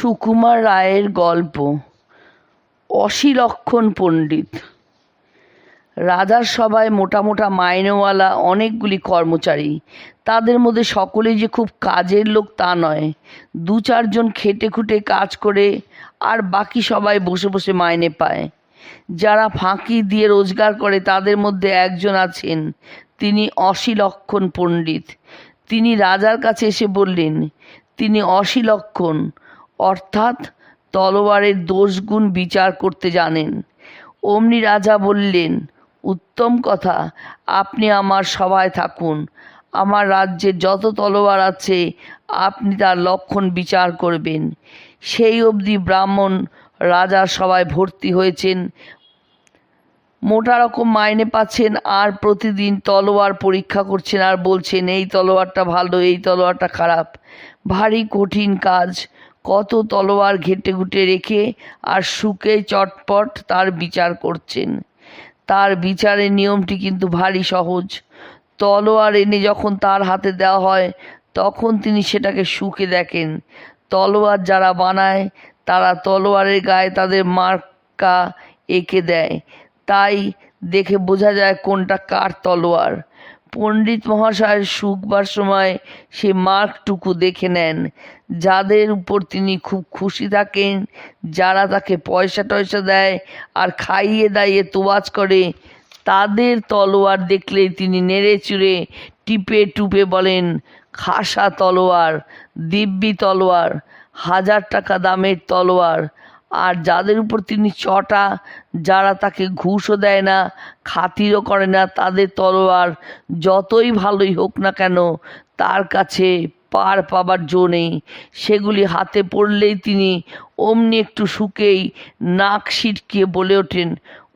সুকুমার রায়ের গল্প অসিলক্ষণ পণ্ডিত। রাজার সভায় মোটা মোটা মাইনেওয়ালা অনেকগুলি কর্মচারী। তাদের মধ্যে সকলেই যে খুব কাজের লোক তা নয়। দু চারজন খেটে খুটে কাজ করে আর বাকি সবাই বসে বসে মাইনে পায়। যারা ফাঁকি দিয়ে রোজগার করে তাদের মধ্যে একজন আছেন, তিনি অসিলক্ষণ পণ্ডিত। তিনি রাজার কাছে এসে বললেন, তিনি অসিলক্ষণ অর্থাৎ তলোয়ারের দোষগুণ বিচার করতে জানেন। অমনি রাজা বললেন, উত্তম কথা, আপনি আমার সভায় থাকুন। আমার রাজ্যে যত তলোয়ার আছে, আপনি তার লক্ষণ বিচার করবেন। সেই অবধি ব্রাহ্মণ রাজার সভায় ভর্তি হয়েছেন। মোটা রকম মাইনে পাচ্ছেন আর প্রতিদিন তলোয়ার পরীক্ষা করছেন আর বলছেন, এই তলোয়ারটা ভালো, এই তলোয়ারটা খারাপ। ভারী কঠিন কাজ। কত তলোয়ার ঘেটে ঘুটে রেখে আর শুকে চটপট তার বিচার করছেন। তার বিচারের নিয়মটি কিন্তু ভারী সহজ। তলোয়ার এনে যখন তার হাতে দেওয়া হয়, তখন তিনি সেটাকে শুকে দেখেন। তলোয়ার যারা বানায়, তারা তলোয়ারের গায়ে তাদের মার্কা এঁকে দেয়। তাই দেখে বোঝা যায় কোনটা কার তলোয়ার। পণ্ডিত মহাশয় শুকবার সময় সে মার্কটুকু দেখে নেন। যাদের উপর তিনি খুব খুশি থাকেন, যারা তাকে পয়সা টয়সা দেয় আর খাইয়ে দাইয়ে তোয়াজ করে, তাদের তলোয়ার দেখলেই তিনি নেড়ে চুড়ে টিপে টুপে বলেন, খাসা তলোয়ার, দিব্যি তলোয়ার, হাজার টাকা দামের তলোয়ার আর যাদের উপর তিনি চটা, যারা তাকে ঘুষও দেয় না, খাতিরও করে না, তাদের তলোয়ার যতই ভালোই হোক না কেন, তার কাছে পার পাবার জো নেই। সেগুলি হাতে পড়লেই তিনি অমনি একটু শুকেই নাক সিটকিয়ে বলে ওঠেন,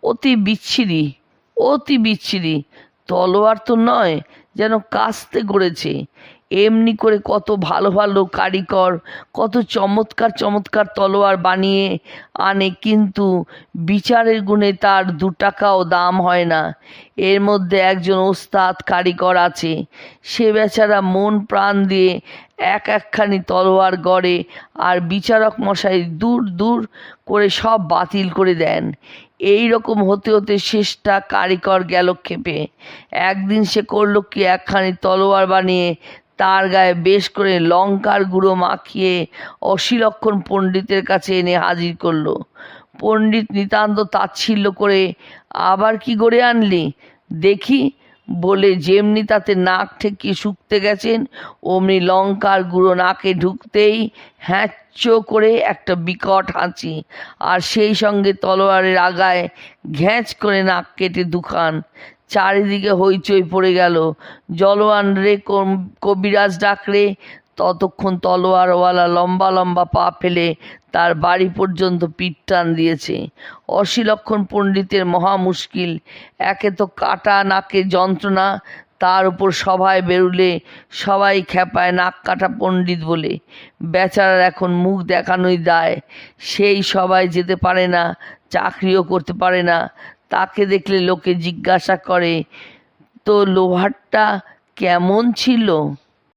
অতি বিচ্ছিরি অতি বিচ্ছিরি, তলোয়ার তো নয় যেন কাস্তে গড়েছে। এমনি করে কত ভালো ভালো কারিগর, কত চমৎকার চমৎকার তলোয়ার বানিয়ে আনে, কিন্তু বিচারের গুণে তার দু টাকাও দাম হয় না। এর মধ্যে একজন ওস্তাদ কারিগর আছে। সে বেচারা মন প্রাণ দিয়ে এক একখানি তলোয়ার গড়ে আর বিচারক মশাই দূর দূর করে সব বাতিল করে দেন। এই রকম হতে হতে শেষটা কারিকর গেল ক্ষেপে। একদিন সে করল কি একখানি তলোয়ার বানিয়ে তার গায়ে বেশ করে লঙ্কার গুঁড়ো মাখিয়ে অশিলক্ষণ পণ্ডিতের কাছে এনে হাজির করল। পণ্ডিত নিতান্ত তাচ্ছিল্য করে, আবার কি গড়ে আনলি? দেখি বলে যেমনি তাতে নাক ঠেকিয়ে শুকতে গেছেন, অমনি লঙ্কার গুঁড়ো নাকে ঢুকতেই হ্যাঁচ করে একটা বিকট হাঁচি, আর সেই সঙ্গে তলোয়ারের আগায় ঘ্যাঁচ করে নাক কেটে দুখান। চারিদিকে হইচই পড়ে গেল। জলোয়ান রে কবিরাজ ডাকরে ততক্ষণ তলোয়ারওয়ালা লম্বা লম্বা পা ফেলে তার বাড়ি পর্যন্ত পিঠ টান দিয়েছে। অশিলক্ষণ পণ্ডিতের মহা মুশকিল একে তো কাটা নাকে যন্ত্রণা, তার উপর সভায় বেরুলে সবাই খেপায় নাক কাটা পণ্ডিত বলে। বেচারার এখন মুখ দেখানোই দায়, সেই সবাই যেতে পারে না, চাকরিও করতে পারে না, তাকে দেখলে লোকে জিজ্ঞাসা করে তো লোহারটা কেমন ছিল?